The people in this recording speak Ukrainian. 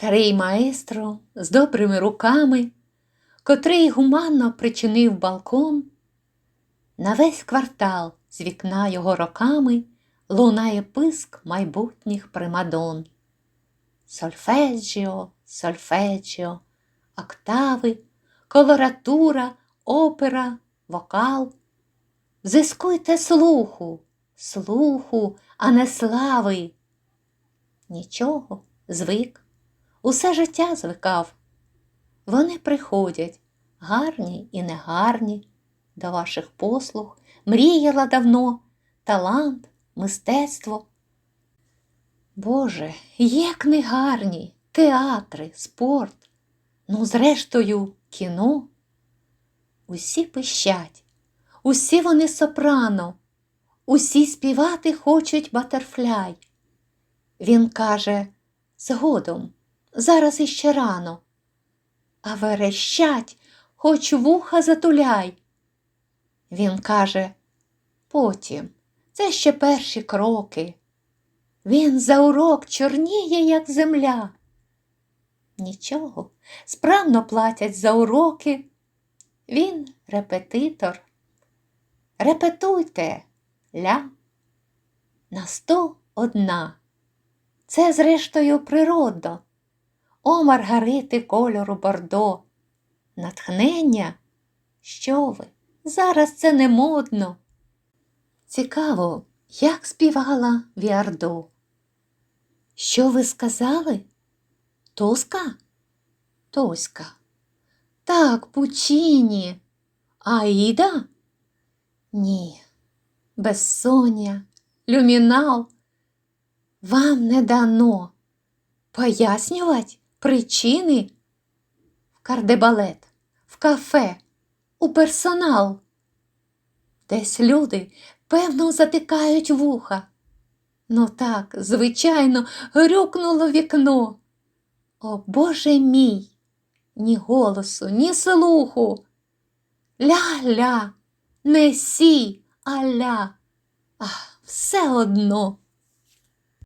Старий маестро з добрими руками, котрий гуманно причинив балкон, на весь квартал з вікна його роками лунає писк майбутніх примадон. Сольфеджіо, сольфеджіо, октави, колоратура, опера, вокал. Зискуйте слуху, слуху, а не слави. Нічого, звик, усе життя звикав. Вони приходять, гарні і негарні, до ваших послуг, мріяла давно, талант, мистецтво. Боже, як не гарні театри, спорт, ну, зрештою, кіно. Усі пищать, усі вони сопрано, усі співати хочуть батерфляй. Він каже згодом, зараз іще рано, а верещать, хоч вуха затуляй. Він каже потім, це ще перші кроки. Він за урок чорніє, як земля. Нічого, справно платять за уроки. Він репетитор. Репетуйте, ля. На сто одна. Це, зрештою, природно. О, Маргарити кольору бордо. Натхнення? Що ви? Зараз це не модно. Цікаво, як співала Віардо. Що ви сказали? Тоска? Тоська. Так, Пучіні. Аїда? Ні. Безсоння, люмінал. Вам не дано пояснювати причини в кардебалет, в кафе, у персонал. Десь люди, певно, затикають вуха. Ну так, звичайно, грюкнуло вікно. О, Боже мій, ні голосу, ні слуху. Ля-ля, не сі, а ля. Ах, все одно.